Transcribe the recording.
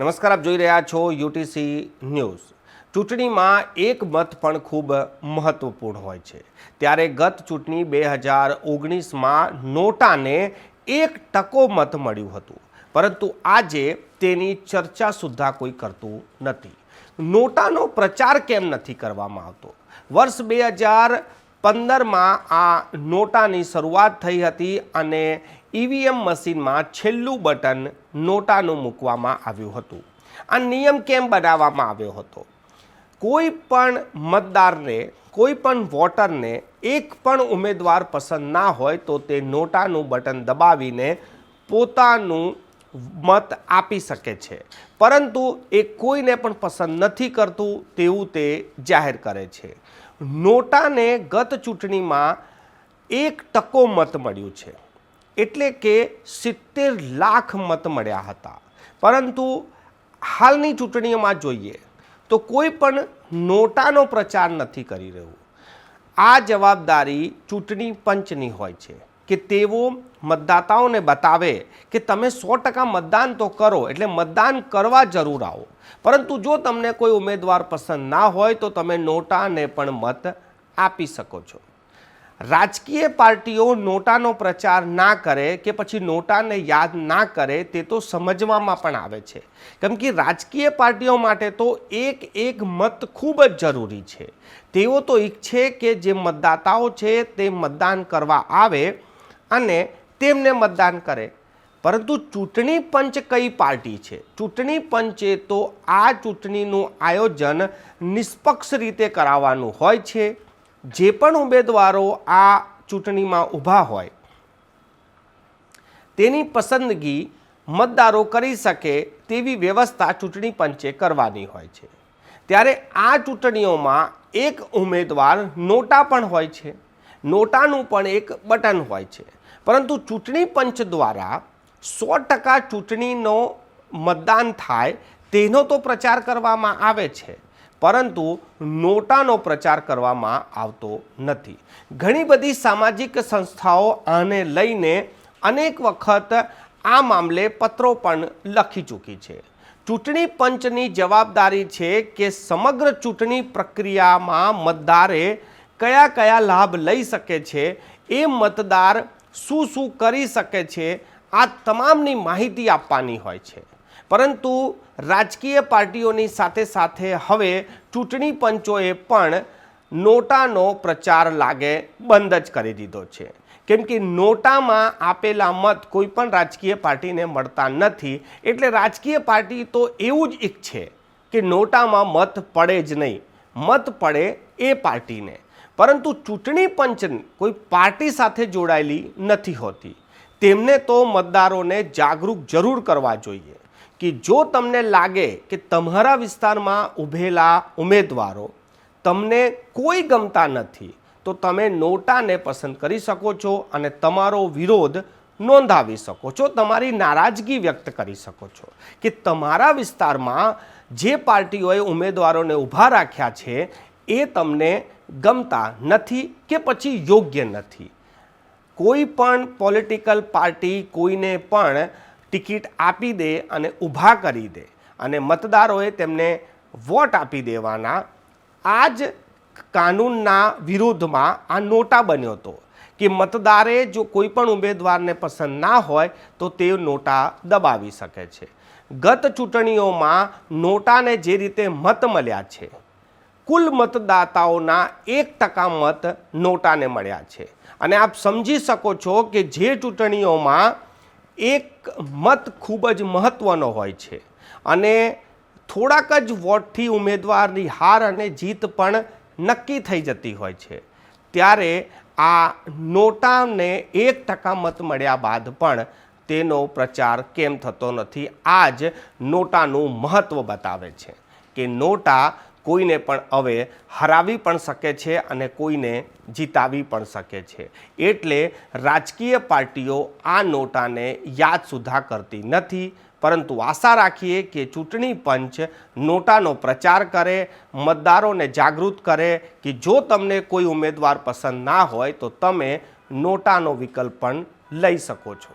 નમસ્કાર, આપ જોઈ રહ્યા છો યુટીસી ન્યૂઝ. ચૂંટણીમાં એક મત પણ ખૂબ મહત્વપૂર્ણ હોય છે. ત્યારે ગત ચૂંટણી બે હજાર ઓગણીસમાં નોટાને એક ટકો મત મળ્યું હતું. પરંતુ આજે તેની ચર્ચા સુદ્ધા કોઈ કરતું નથી. નોટાનો પ્રચાર કેમ નથી કરવામાં આવતો? વર્ષ બે હજાર પંદરમાં આ નોટાની શરૂઆત થઈ હતી અને ઈવીએમ મશીનમાં છેલ્લું બટન નોટાનું મૂકવામાં આવ્યું હતું. આ નિયમ કેમ બનાવવામાં આવ્યો હતો? કોઈ પણ મતદારને, કોઈ પણ વોટરને એક પણ ઉમેદવાર પસંદ ના હોય તો તે નોટાનું બટન દબાવીને પોતાનું મત આપી શકે છે. પરંતુ એ કોઈને પણ પસંદ નથી કરતું તેવું તે જાહેર કરે છે. નોટાને ગત ચૂંટણીમાં એક ટકો મત મળ્યું છે. એટલે કે સિત્તેર લાખ મત મળ્યા હતા. પરંતુ હાલની ચૂંટણીઓમાં જોઈએ તો કોઈ પણ નોટાનો પ્રચાર નથી કરી રહ્યું. આ જવાબદારી ચૂંટણી પંચની હોય છે કે તેઓ મતદાતાઓને બતાવે કે તમે સો ટકા મતદાન તો કરો, એટલે મતદાન કરવા જરૂર આવો. પરંતુ જો તમને કોઈ ઉમેદવાર પસંદ ના હોય તો તમે નોટાને પણ મત આપી શકો છો. રાજકીય પાર્ટીઓ નોટાનો પ્રચાર ના કરે કે પછી નોટાને યાદ ના કરે તે તો સમજવામાં પણ આવે છે. કેમ કે રાજકીય પાર્ટીઓ માટે તો એક એક મત ખૂબ જ જરૂરી છે. તેઓ તો ઈચ્છે કે જે મતદાતાઓ છે તે મતદાન કરવા આવે અને તેમને મતદાન કરે. પરંતુ ચૂંટણી પંચ કઈ પાર્ટી છે? ચૂંટણી પંચે તો આ ચૂંટણીનું આયોજન નિષ્પક્ષ રીતે કરાવવાનું હોય છે. જે પણ ઉમેદવારો આ ચૂંટણીમાં ઊભા હોય, તેની પસંદગી મતદારો કરી શકે તેવી વ્યવસ્થા ચૂંટણી પંચે કરવાની હોય છે. ત્યારે આ ચૂંટણીઓમાં એક ઉમેદવાર નોટા પણ હોય છે. નોટાનું પણ એક બટન હોય છે. પરંતુ ચૂંટણી પંચ દ્વારા સો ટકા ચૂંટણીનો મતદાન થાય તેનો તો પ્રચાર કરવામાં આવે છે. પરંતુ નોટાનો પ્રચાર કરવામાં આવતો નથી. ઘણી બધી સામાજિક સંસ્થાઓ આને લઈને અનેક વખત આ મામલે પત્રો પણ લખી ચૂકી છે. ચૂંટણી પંચની જવાબદારી છે કે સમગ્ર ચૂંટણી પ્રક્રિયામાં મતદારે કયા કયા લાભ લઈ શકે છે, એ મતદાર શું શું કરી શકે છે, આ તમામની માહિતી આપવાની હોય છે. પરંતુ રાજકીય પાર્ટીઓની સાથે સાથે હવે ચૂંટણી પંચોએ પણ નોટાનો પ્રચાર લાગે બંધ જ કરી દીધો છે. કેમ કે નોટામાં આપેલા મત કોઈ પણ રાજકીય પાર્ટીને મળતા નથી, એટલે રાજકીય પાર્ટી તો એવું જ ઈચ્છે કે નોટામાં મત પડે જ નહીં. મત પડે એ પાર્ટીને. પરંતુ ચૂંટણી પંચ કોઈ પાર્ટી સાથે જોડાયેલી નથી હોતી. તેમને તો મતદારોને જાગૃત જરૂર કરવા જોઈએ. કે જો તમને લાગે કે તમારા વિસ્તારમાં ઊભેલા ઉમેદવારો તમને કોઈ ગમતા નથી, તો તમે નોટાને પસંદ કરી શકો છો અને તમારો વિરોધ નોંધાવી શકો છો, તમારી નારાજગી વ્યક્ત કરી શકો છો કે તમારા વિસ્તારમાં જે પાર્ટીઓએ ઉમેદવારોને ઊભા રાખ્યા છે, એ તમને ગમતા નથી કે પછી યોગ્ય નથી. કોઈ પણ પોલિટિકલ પાર્ટી કોઈને પણ ટિકિટ આપી દે અને ઊભા કરી દે. અને મતદારોએ તેમને વોટ આપી દેવાના. આ જ કાનૂનના વિરોધમાં આ નોટા બન્યો હતો કે મતદારે જો કોઈ પણ ઉમેદવારને પસંદ ના હોય તો તે નોટા દબાવી શકે છે. ગત ચૂંટણીઓમાં નોટાને જે રીતે મત મળ્યા છે, કુલ મતદાતાઓના એક ટકા મત નોટાને મળ્યા છે. અને આપ સમજી શકો છો કે જે ચૂંટણીઓમાં એક મત ખૂબ જ મહત્ત્વનો હોય છે. અને થોડાક જ વોટથી ઉમેદવારની હાર અને જીત પણ નક્કી થઈ જતી હોય છે. ત્યારે આ નોટાને એક ટકા મત મળ્યા બાદ પણ તેનો પ્રચાર કેમ થતો નથી આ જ નોટાનું મહત્ત્વ બતાવે છે કે નોટા કોઈને પણ હવે હરાવી પણ શકે છે અને કોઈને જીતાવી પણ શકે છે. એટલે રાજકીય પાર્ટીઓ આ નોટાને યાદ સુધા કરતી નથી. પરંતુ આશા રાખીએ કે ચૂંટણી પંચ નોટાનો પ્રચાર કરે, મતદારોને જાગૃત કરે કે જો તમને કોઈ ઉમેદવાર પસંદ ના હોય તો તમે નોટાનો વિકલ્પ પણ લઈ શકો છો.